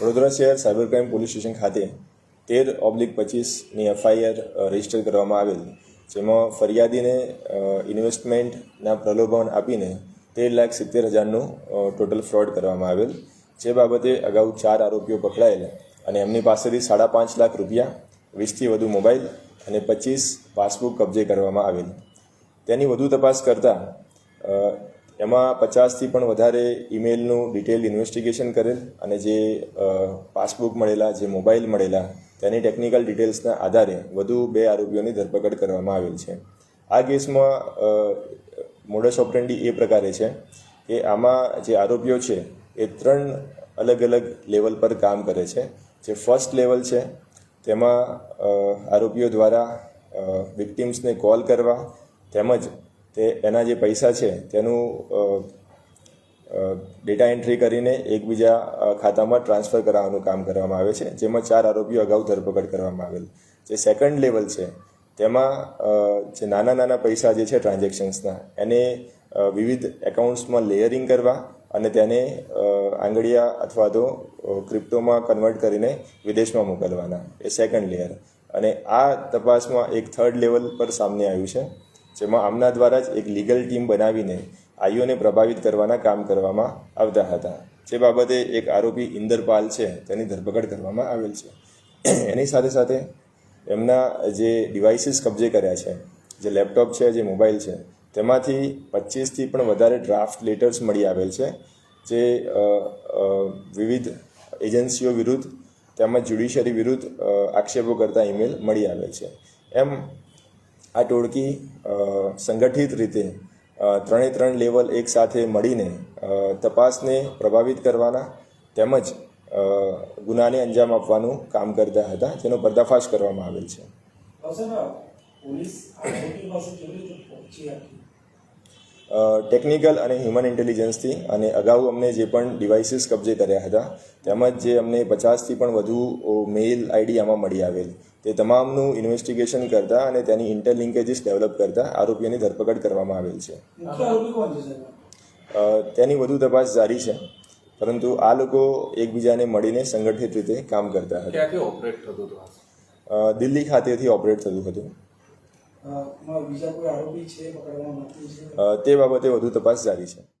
વડોદરા શહેર cyber crime police station ખાતે તેર ઓબ્લિક પચીસની એફઆઈઆર રજિસ્ટર કરવામાં આવેલ, જેમાં ફરિયાદીને ઇન્વેસ્ટમેન્ટના પ્રલોભન આપીને તેર લાખ સિત્તેર હજારનું ટોટલ ફ્રોડ કરવામાં આવેલ. જે બાબતે અગાઉ ચાર આરોપીઓ પકડાયેલ અને એમની પાસેથી સાડા પાંચ લાખ રૂપિયા, વીસથી વધુ મોબાઈલ અને પચીસ પાસબુક કબજે કરવામાં આવેલ. તેની વધુ તપાસ કરતાં એમાં પચાસથી પણ વધારે ઈમેલનું ડિટેલ ઇન્વેસ્ટિગેશન કરેલ અને જે પાસબુક મળેલા, જે મોબાઈલ મળેલા, તેની ટેકનિકલ ડિટેલ્સના આધારે વધુ બે આરોપીઓની ધરપકડ કરવામાં આવેલ છે. આ કેસમાં મોડસ ઓપરેન્ડી એ પ્રકારે છે કે આમાં જે આરોપીઓ છે, એ ત્રણ અલગ અલગ લેવલ પર કામ કરે છે. જે ફર્સ્ટ લેવલ છે, તેમાં આરોપીઓ દ્વારા વિક્ટિમ્સને કોલ કરવા, તેમજ તે એના જે પૈસા છે, તેનું ડેટા એન્ટ્રી કરીને એકબીજા ખાતામાં ટ્રાન્સફર કરાવવાનું કામ કરવામાં આવે છે, જેમાં ચાર આરોપીઓ અગાઉ ધરપકડ કરવામાં આવેલ. જે સેકન્ડ લેવલ છે, તેમાં જે નાના નાના પૈસા જે છે ટ્રાન્ઝેક્શન્સના એને વિવિધ એકાઉન્ટ્સમાં લેયરિંગ કરવા અને તેને આંગળીયા અથવા તો ક્રિપ્ટોમાં કન્વર્ટ કરીને વિદેશમાં મોકલવાના, એ સેકન્ડ લેયર અને આ તપાસમાં એક થર્ડ લેવલ પર સામને આવ્યું છે. જેમાં આમના દ્વારા જ એક લીગલ ટીમ બનાવીને આઈઓને પ્રભાવિત કરવાના કામ કરવામાં આવતા હતા. જે બાબતે એક આરોપી ઇન્દરપાલ છે, તેની ધરપકડ કરવામાં આવેલ છે. એની સાથે સાથે એમના જે ડિવાઇસીસ કબજે કર્યા છે, જે લેપટોપ છે, જે મોબાઈલ છે, તેમાંથી પચીસથી પણ વધારે ડ્રાફ્ટ લેટર્સ મળી આવેલ છે, જે વિવિધ એજન્સીઓ વિરુદ્ધ તેમજ જ્યુડિશિયરી વિરુદ્ધ આક્ષેપો કરતા ઈમેલ મળી આવેલ છે. એમ આ ટોળકી સંગઠિત રીતે ત્રણે ત્રણ લેવલ એકસાથે મળીને તપાસને પ્રભાવિત કરવાના તેમજ ગુનાને અંજામ આપવાનું કામ કરતા હતા, જેનો પર્દાફાશ કરવામાં આવેલ છે આરોપી પાસે કેવી રીતે પહોંચી હતી અ, ટેકનિકલ અને હ્યુમન ઇન્ટેલિજન્સથી અને અગાઉ અમને જે પણ ડિવાઇસીસ કબજે કર્યા હતા તેમજ જે અમને પચાસથી પણ વધુ મેઇલ આઈડી આમાં મળી આવેલ. તે તમામનું ઇન્વેસ્ટિગેશન કરતા અને તેની ઇન્ટરલિંકેજીસ ડેવલપ કરતા આરોપીઓની ધરપકડ કરવામાં આવેલ છે. મુખ્ય આરોપી કોણ છે સાહેબ? અ, તેની વધુ તપાસ જારી છે પરંતુ આ લોકો એકબીજાને મળીને સંગઠિત રીતે કામ કરતા હતા. ક્યાંથી ઓપરેટ થતું હતું આ? અ, દિલ્હી ખાતેથી ઓપરેટ થતું હતું. તે બાબતે વધુ તપાસ જારી છે.